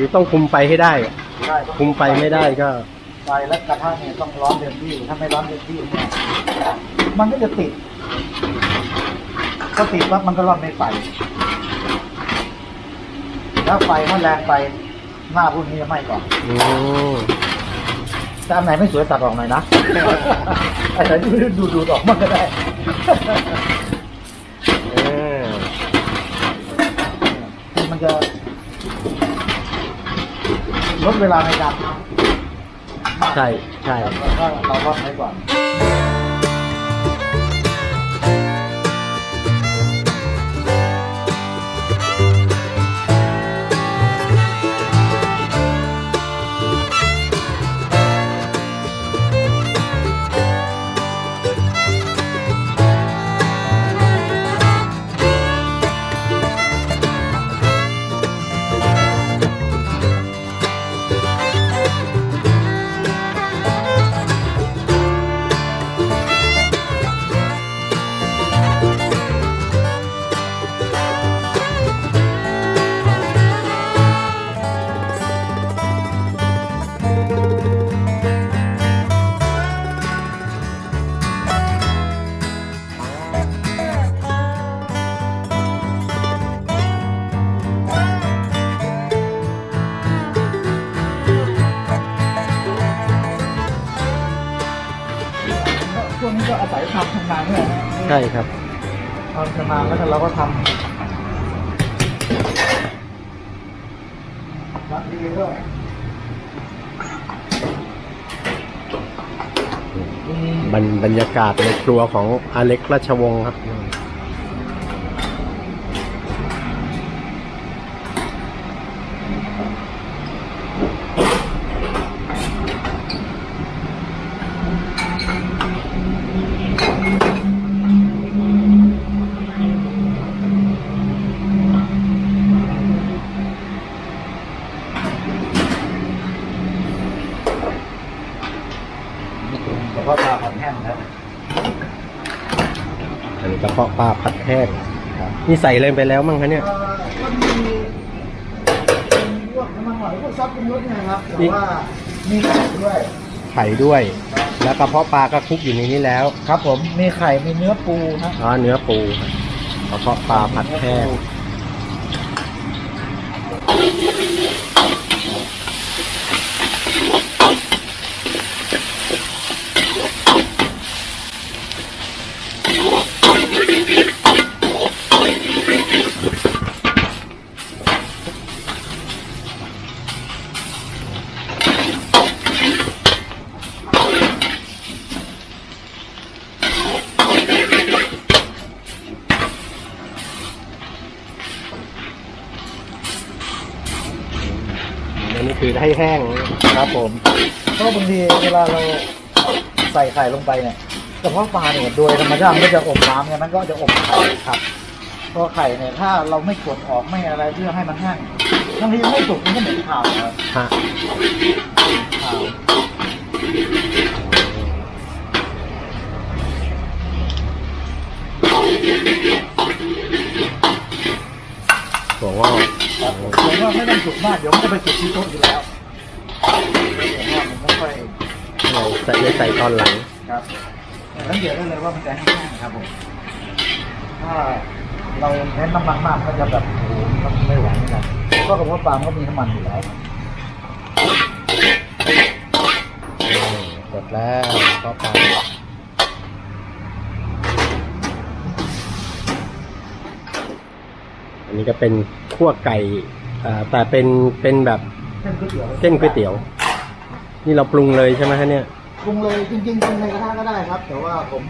คือต้องคุมไฟให้ได้ใช่ต้องคุมไฟไม่ได้ก็ ไฟและกระทะเนี่ยต้องร้อนเต็มที่ ถ้าไม่ร้อนเต็มที่เนี่ยมันก็จะติดก็ติดปั๊บมันก็ร้อนไม่ไปถ้าไฟมันแรงไปหน้าพวกนี้จะไหม้ก่อนอืมแต่อันไหนไม่สวยตัดออกหน่อยนะอันไหนดูดูดูออกมันก็ได้อ่ามันจะ ลดเวลาในการทำใช่ใช่ แล้วก็เราลดไว้ก่อน ก็อาศัยความชำนาญเนี่ยนะใช่ครับความชำนาญแล้วก็เราก็ทำรักดีด้วยบรรบรรยากาศในครัวของอเล็กราชวงศ์ครับ แล้วก็ปลาผัดแห้งนะ อันนี้กระเพาะปลาผัดแห้ง นี่ใส่เลยไปแล้วมั้งคะเนี่ยเอ่อก็มีพวกน้ำมันหอยพวกซอสปรุงรสเนี่ยครับแต่ว่ามีไข่ด้วย ไข่ด้วย แล้วกระเพาะปลาก็คลุกอยู่ในนี้แล้ว ครับผมมีไข่มีเนื้อปูนะอ๋อเนื้อปูครับกระเพาะปลาผัดแห้งอันนี้คือ ให้แห้งครับผมเพราะบางทีเวลาเราใส่ไข่ลงไปเนี่ยกระเพาะปลาเนี่ยโดยธรรมชาติมันก็จะอมน้ำเนี่ยมันก็จะอมไข่ครับเพราะไข่เนี่ยถ้าเราไม่กดออกไม่อะไรเพื่อให้มันแห้งบางทีไม่สุกมันก็เหม็นข่าวครับฮะข่าวถั่วงอกครับผมผมว่าไม่ต้องสุกมากเดี๋ยวมันจะไปสุกที่โต๊ะอยู่แล้วผมว่ามันไม่ค่อย เรา ใส่เลยใส่ตอนหลังครับแต่สังเกตได้เลยว่ามันจะแห้งๆครับผมถ้าเราเน้นน้ำมันมากก็จะแบบโอ้โหมันไม่ไหวเหมือนกันก็กระเพาะปลามันก็มีน้ำมันอยู่แล้วเสร็จแล้วก็ปลาอันนี้ก็เป็นขั้วไก่อ่าแต่เป็นเป็นแบบเส้นก๋วยเตี๋ยวเส้นก๋วยเตี๋ยวนี่เราปรุงเลยใช่ไหมฮะเนี่ย ปรุงเลยจริงๆปรุงในกระทะก็ได้ครับ แต่ว่าผม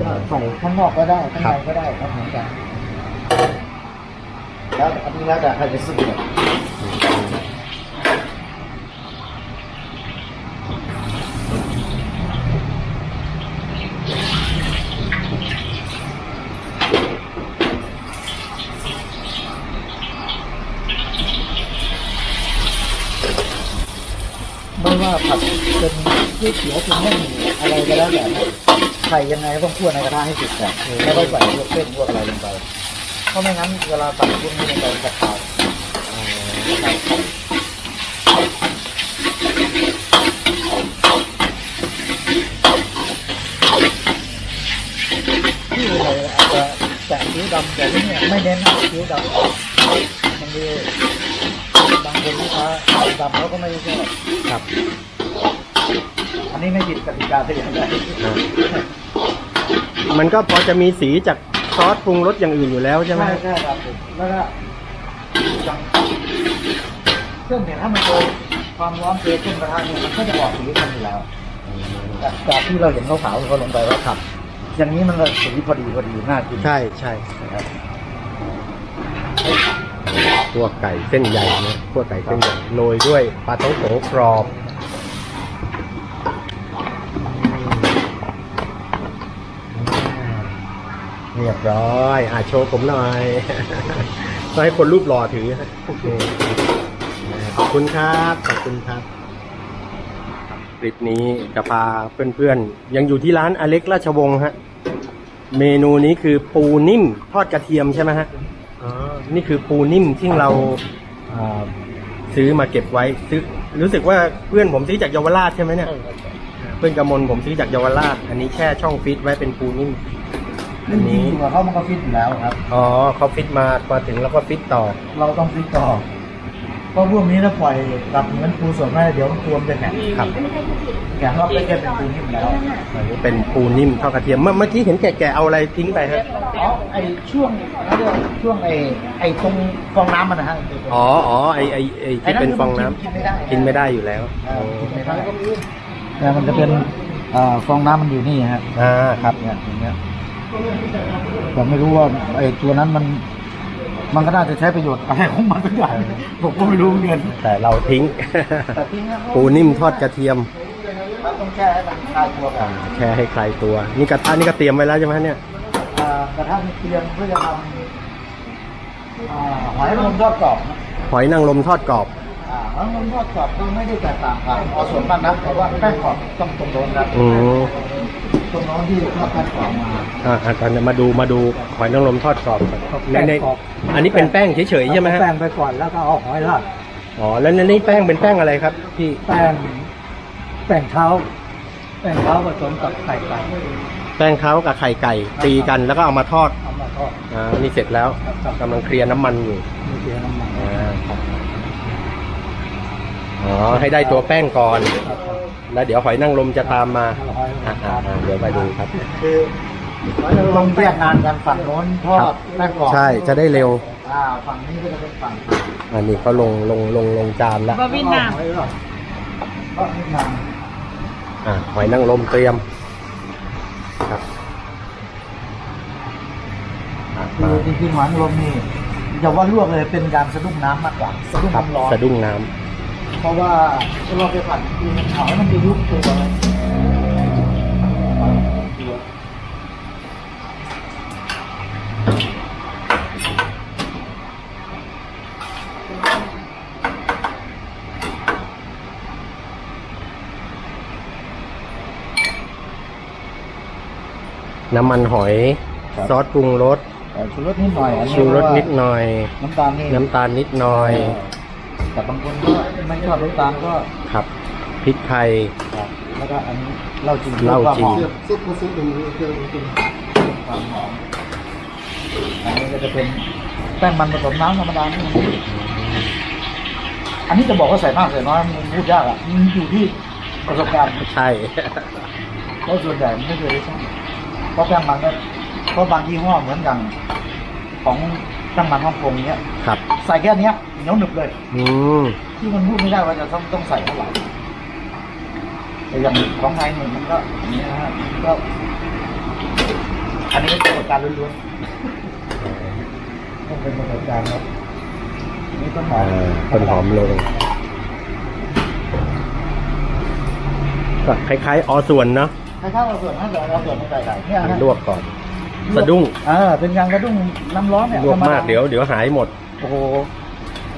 ก็ใส่ข้างนอกก็ได้ข้างในก็ได้ครับเหมือนกันแล้วอันนี้แล้วแต่ใครจะสะดวก ผัดเป็นก๋วยเตี๋ยวเป็นแม่หมี่อะไรก็แล้วแต่ไข่ยังไงก็ต้องคั่วในกระทะให้สุกก่อนแล้วก็ใส่พวกเส้นพวกอะไรลงไปเพราะไม่งั้นเวลาใส่พวกนี้ลงไปจะขาวที่เลยอาจจะแตะคิ้วดำแต่เนี่ยไม่เน้นนะคิ้วดำบางที คนลูกค้าดำเขาก็ไม่ได้ชอบครับอันนี้ไม่ผิดกติกาแต่อย่างใดอ่ามันก็พอจะมีสีจากซอสปรุงรสอย่างอื่นอยู่แล้วใช่ไหมใช่ใช่ครับผมแล้วก็อย่างเครื่องเนี่ยถ้ามันโดนความร้อนเกินขึ้นกระทะเนี่ยมันก็จะออกสีมันอยู่แล้วจากจากที่เราเห็นขาวๆเขาลงไปว่าขับ อย่างนี้มันก็สีพอดีพอดีน่ากินใช่ใช่ครับ พวกไก่เส้นใหญ่นะพวกไก่เส้นใหญ่โรยด้วยปลาต้องโขกรอบเรียบร้อยอะโชว์ผมหน่อยต้องให้คนรูปหล่อถือโอเคขอบคุณครับ ขอบคุณครับคลิปนี้จะพาเพื่อนๆ ยังอยู่ที่ร้านอเล็กราชวงศ์ฮะ เมนูนี้คือปูนิ่มทอดกระเทียมใช่ไหมฮะ นี่คือปูนิ่มที่เราอ่าซื้อมาเก็บไว้ซื้อรู้สึกว่าเพื่อนผมซื้อจากเยาวราชใช่ไหมเนี่ยเพื่อนกำมลผมซื้อจากเยาวราช อันนี้แช่ช่องฟิตไว้เป็นปูนิ่มอันจรินี้งๆตัวเขามันก็ฟิตอยู่แล้วครับ อ๋อเขาฟิตมามาถึงแล้วก็ฟิตต่อ เราต้องฟิตต่อ เพราะพวกนี้ถ้าปล่อยกลับเหมือนปูสดไม่ได้เดี๋ยวตัวมันจะแข็งครับแข็งรอบได้แค่เป็นปูนิ่มแล้วอันนี้เป็นปูนิ่มทอดกระเทียมเมื่อเมื่อกี้เห็นแก่ๆเอาอะไรทิ้งไปฮะอ๋อไอช่วงเขาเรียกช่วงไอไอตรงฟองน้ำมันนะฮะอ๋ออ๋อไอไอไอที่เป็นฟองน้ำกินไม่ได้กินไม่ได้อยู่แล้วเออกินไม่ได้แต่มันจะเป็นเอ่อฟองน้ำมันอยู่นี่ฮะอ่าครับเนี่ยอย่างเงี้ยแต่ไม่รู้ว่าไอตัวนั้นมัน มันก็น่าจะใช้ประโยชน์อะไรของมันสักอย่างผมก็ไม่รู้เหมือนกันแต่เราทิ้ง แต่ทิ้งนะปูนิ่มทอดกระเทียมเราต้องแช่ให้มันคลายตัวก่อนแค่ให้คลายตัว นี่กระทะนี่ก็เตรียมไว้แล้วใช่ไหมเนี่ยอ่ากระทะมีเตรียมเพื่อจะทำอ่าหอยนางรมทอดกรอบนะ หอยนางรมทอดกรอบ อ่าหอยนางรมทอดกรอบก็ไม่ได้แตกต่างกันเอาส่วนมากนะเพราะว่าแป้งกรอบต้องตรงโน้นครับอืม ตรงโน้นที่ทอดแป้งกรอบมา อ่าอ่าตอนนี้มาดูมาดูหอยนางรมทอดกรอบก่อนครับในในแป้งกรอบ อันนี้เป็นแป้งเฉยๆใช่ไหมฮะแป้งไปก่อนแล้วก็เอาหอยราดอ๋อแล้วในนี้แป้งเป็นแป้งอะไรครับพี่แป้งแป้งเท้า แป้งเท้าผสมกับไข่ไก่แป้งเท้ากับไข่ไก่ตีกันแล้วก็เอามาทอดเอามาทอดอ่านี่เสร็จแล้วกำลังเคลียร์น้ำมันอยู่ มีเกลือน้ำมันอ่าครับ อ๋อให้ได้ตัวแป้งก่อนครับแล้วเดี๋ยวหอยนางรมจะตามมาเอาหอยอ่าอ่าอ่าเดี๋ยวไปดูครับ คือหอยนางรมแยกงานกันฝั่งโน้นทอดแป้งกรอบใช่จะได้เร็วอ่าฝั่งนี้ก็จะเป็นฝั่งอันนี้เขาลงลงลงลงจานแล้วบะวินนามหอยราดก็เวียดนามอ่าหอยนางรมเตรียมครับอะคืมา อจริงๆหอยนางรมนี่อย่าว่าลวกเลยเป็นการสะดุ้งน้ำมากกว่าสะดุ้งครับน้ำร้อน สะดุ้งน้ เพราะว่าเราไปผัดคือมันหอยมันจะยุบตัวเลยำน้ำมันหอย ซอสปรุงรสแต่ชูรสนิดหน่อยอันนี้ชูรสนิดหน่อย น้ำตาลนี่น้ำตาลนิดหน่อย แต่บางคนก็ไม่ชอบน้ำตาลก็ครับพริกไทย ครับแล้วก็อันนี้เหล้าจีนเหล้าจีน ซุปซุปดูเครื่องเครื่องความหอมอันนี้ก็จะเป็นแป้งมันผสมน้ำธรรมดานี่อันนี้จะบอกว่าใส่มากใส่น้อยมันพูดยากอะมันอยู่ที่ประสบการณ์ใช่เพราะส่วนใหญ่มันไม่เคยได้ใช้เพราะแป้งมันก็เพราะบางยี่ห้อเหมือนกันของ แป้งมันฮ่องกงเนี้ยครับ ใส่แค่เนี้ยเหนียวหนึบเลยอืมที่มันพูดไม่ได้ว่าจะต้องต้องใส่เท่าไหร่แต่อย่างของไทยเนี่ยมันก็อย่างนี้นะฮะก็อันนี้เป็นประสบการณ์ล้วนๆต้องเป็นประสบการณ์ครับอันนี่ต้นหออ่ามต้นหอมลงก็คล้ายๆอส่วนเนาะให้ข้าวเราส่วนนั้นเดี๋ยวเราส่วนมาใส่ไก่เนี่ยฮะลวกก่อน สะดุ้ง เออเป็นยางกระดุ้งน้ำร้อนเนี่ยลวกธรรมากเดี๋ยวเดี๋ยวหายหมด โอ้โห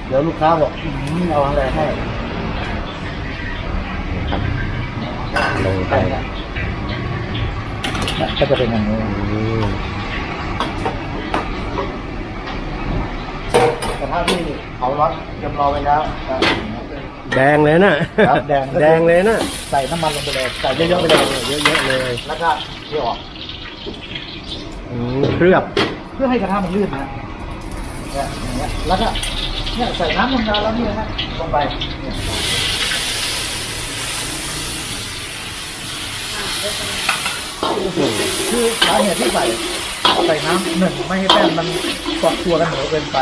เดี๋ยวลูกค้าบอกอื้อหือเอาอะไรให้ครับลงไปเนี่ยก็จะเป็นอย่างนี้อืมกระทะที่เผาร้อนเตรียมรอไว้แล้วก็แดงเลยนะครับแดงแดงเลยนะใส่น้ำมันลงไปเลยใส่เยอะๆไปเลยเยอะๆเลย แล้วก็เที่ยวออกอืม เคลือบเพื่อให้กระทะมันลื่นนะเนี่ยอย่างเงี้ยแล้วก็เนี่ยใส่น้ำลงไปแล้วนี่นะฮะลงไปเนี่ยคือสาเหตุที่ใส่ใส่น้ำหนึ่งไม่ให้แป้งมันเกาะตัวกันเหนียวเกินไป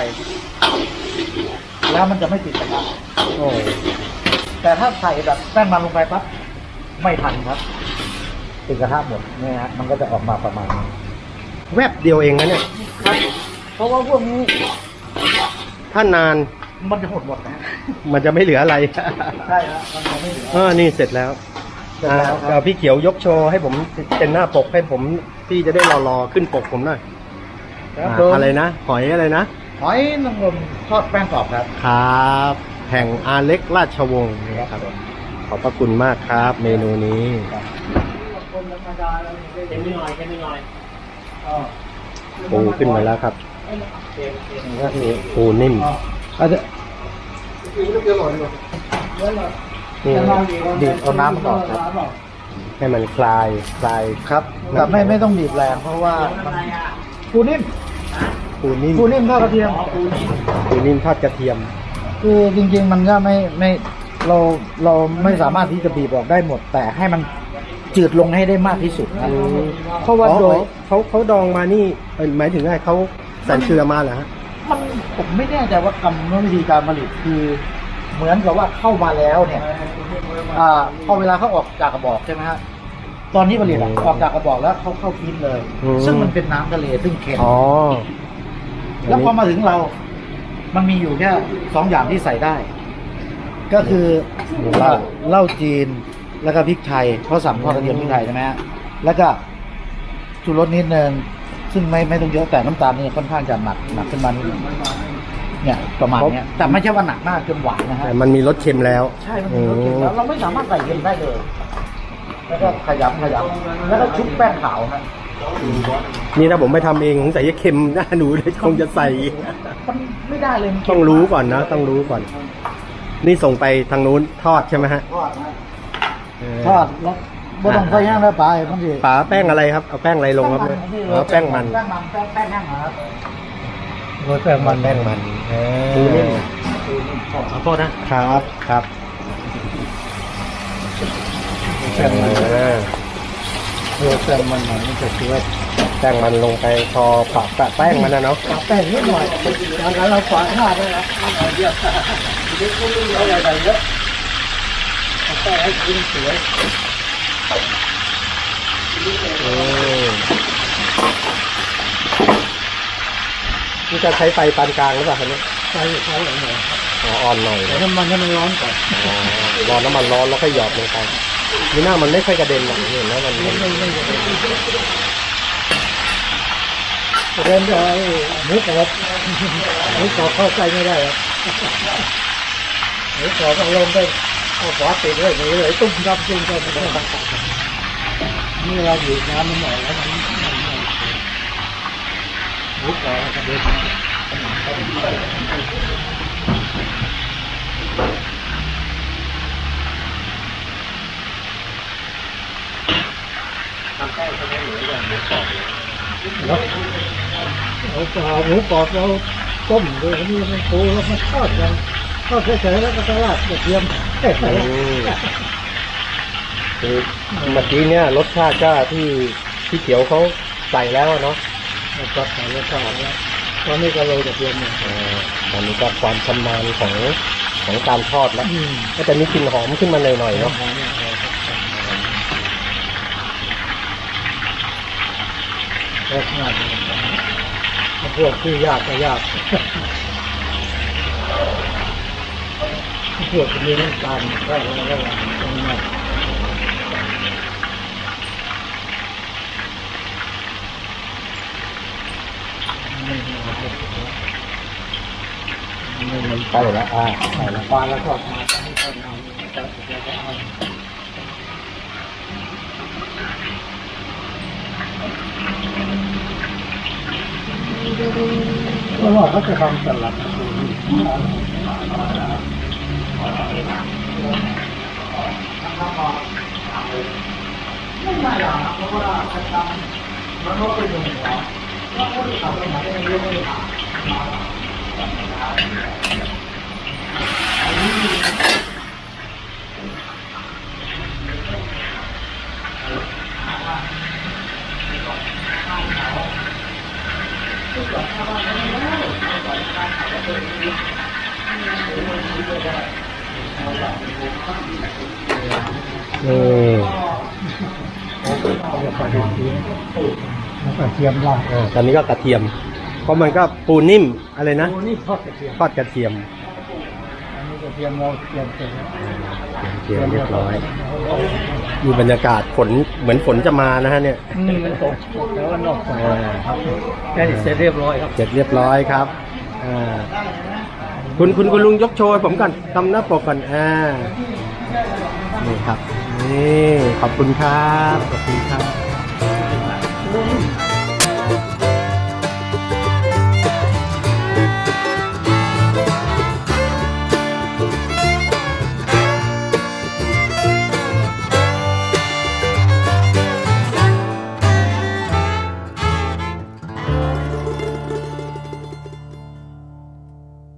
แล้วมันจะไม่ติดกระทะโอ้แต่ถ้าใส่แบบแป้งมันลงไปปั๊บไม่ทันครับ ติดกระทะหมดเนี่ยฮะมันก็จะออกมาประมาณนี้ แวบเดียวเองนะเนี่ย ครับ เพราะว่าพวกนี้ถ้านานมันจะหมดหมดนะฮะมันจะไม่เหลืออะไร ใช่ครับมันจะไม่เหลือเออนี่เสร็จแล้วเสร็จแล้วครับ อ่าพี่เขียวยกโชว์ให้ผมเป็นหน้าปกให้ผมพี่จะได้รอรอๆขึ้นปกผมหน่อยครับอ่าผมอะไรนะหอยอะไรนะ หอยนางรมทอดแป้งกรอบครับ ครับแห่งอาเล็กราชวงศ์นะครับ ขอบพระคุณมากครับเมนูนี้คนธรรมดาเราเค็มนิดหน่อยเค็มนิดหน่อย ปูขึ้นมาแล้วครับนี่ก็คือปูนิ่มอาจจะนี่บีบเอาน้ำมันออกครับให้มันคลายคลายครับแต่ไม่ไม่ต้องบีบแรงเพราะว่าปูนิ่มปูนิ่มปูนิ่มทอดกระเทียมปูนิ่มทอดกระเทียม คือจริง ๆ มันก็ไม่ไม่เราเราไม่สามารถที่จะบีบออกได้หมด แต่ให้มัน จืดลงให้ได้มากที่สุดนะอืมเพราะว่าอ๋อ โดยเขาเขาดองมานี่เอ่อหมายถึงไงเขาใส่เกลือมาเหรอฮะ มันผมไม่แน่ใจว่ากรรมวิธีการผลิตคือเหมือนกับว่าเข้ามาแล้วเนี่ยอ่าพอเวลาเขาออกจากกระบอกใช่ไหมฮะตอนนี้ผลิตอะออกจากกระบอกแล้วเขาเข้าฟิตเลยซึ่งมันเป็นน้ำทะเลซึ่งเค็มอ๋อแล้วพอมาถึงเรา มันมีอยู่แค่สองอย่างที่ใส่ได้ ก็คือเหล้าเหล้าจีน แล้วก็พริกไทยเพราะสั่งทอดกระเทียมพริกไทยใช่ไหมฮะแล้วก็ชูรสนิดนึงซึ่งไม่ไม่ต้องเยอะแต่น้ำตาลนี่ค่อนข้างจะหนักหนักขึ้นมานิดนึงเนี่ยประมาณเนี้ยแต่ไม่ใช่ว่าหนักมากจนหวานนะฮะแต่มันมีรสเค็มแล้วใช่มันมีรสเค็มแล้วเราไม่สามารถใส่เค็มได้เลย แล้วก็ขยำขยำแล้วก็ชุบแป้งขาวนะนี่ถ้าผมไม่ทำเองผมใส่เค็มหน้าหนูเลยคงจะใส่มันไม่ได้เลยมันเค็มต้องรู้ก่อนนะ ต้องรู้ก่อน นี่ส่งไปทางนู้นทอดใช่ไหมฮะทอดนะเออ ทอดแล้วไม่ต้องใส่ย่างแล้วไปบางทีป๋าแป้งอะไรครับ เอาแป้งอะไรลงครับเนี่ยอ๋อแป้งมันแป้งมันแป้งแป้งแห้งครับแป้งมันแป้งมันปูนิ่มขอโทษนะครับครับแป้งมันเออเออแป้งมันหน่อยมันจะเชื่อแป้งมันลงไปพอปะปะแป้งมันนะเนาะปรับแป้งนิดหน่อยแล้วก็เราฝาดหน้าด้วยนะเอาเยอะนี่คุณลุงเอาอะไรเยอะาแป้งให้กินสวยอืมนี่จะใช้ไฟปานกลางหรือเปล่าครับเนี่ยใส่ใส่หน่อยอ๋ออ่อนหน่อยแต่น้ำมันให้มันร้อนก่อนอ๋อรอน้ำมันร้อนแล้วค่อยหยอดลงไปนี่หน้ามันไม่ค่อยกระเด็นหรอกเห็นไหมมันมันไม่ไม่ไม่ประเด็นจะไอ้มูกรอบหมูกรอบเข้าใจไม่ได้ครับหมูกอบต้องลงไป เอาฝาปิดไว้เลยเลยตุ้มดำตุ้มดำตุ้มดำนี่เราอยู่น้ำมันหน่อยแล้วมันหมูกรอบกระเด็นแล้วเอาปลาหมูกรอบเราต้มด้วยอันนี่มันปูแล้วมันทอดกัน ทอดเฉยๆแล้วก็สลัดกระเทียมแค่ไหนอืมคือเมื่อกี้เนี่ยรสชาติก็ที่ที่เขียวเขาใส่แล้วอะเนาะแล้วก็ใส่แล้วก็แล้วตอนนี้ก็โรยกระเทียมเนี่ยเอ่อตอนนี้ก็ความชำนาญของของการทอดแล้วอืมก็จะมีกลิ่นหอมขึ้นมาหน่อยๆเนาะแล้วขนาดนี้พวกที่ยากก็ยาก พวกมีน้ำตาลก็แล้วก็ตรงนี้ไม่มันใช่แล้วอ่าใช่แล้วปลาแล้วก็มาให้เขาทำจะจะเอาเพราะว่าเขาจะทำสลัด ไม่ได้หรอกนะเพราะว่าการทำมันก็เป็นอย่างนี้แล้วก็ที่ทำเป็นหาได้ไม่ได้ นี่แล้วก็เทียมล่างอ่าตอนนี้ก็กระเทียม เพราะมันก็ปูนิ่มอะไรนะโอ้นี่ทอดกระเทียมทอดกระเทียมอันนี้กระเทียมเราเตรียมเสร็จแล้วเทียมเรียบร้อยมีบรรยากาศฝนเหมือนฝนจะมานะฮะเนี่ยอืมมันตกแล้วก็นอกอ่าครับแค่นี้เสร็จเรียบร้อยครับ เสร็จเรียบร้อยครับอ่าคุณคุณคุณลุงยกโชว์ให้ผมก่อนทำหน้าปกก่อนอ่า นี่ครับ นี่ ขอบคุณครับ ขอบคุณครับ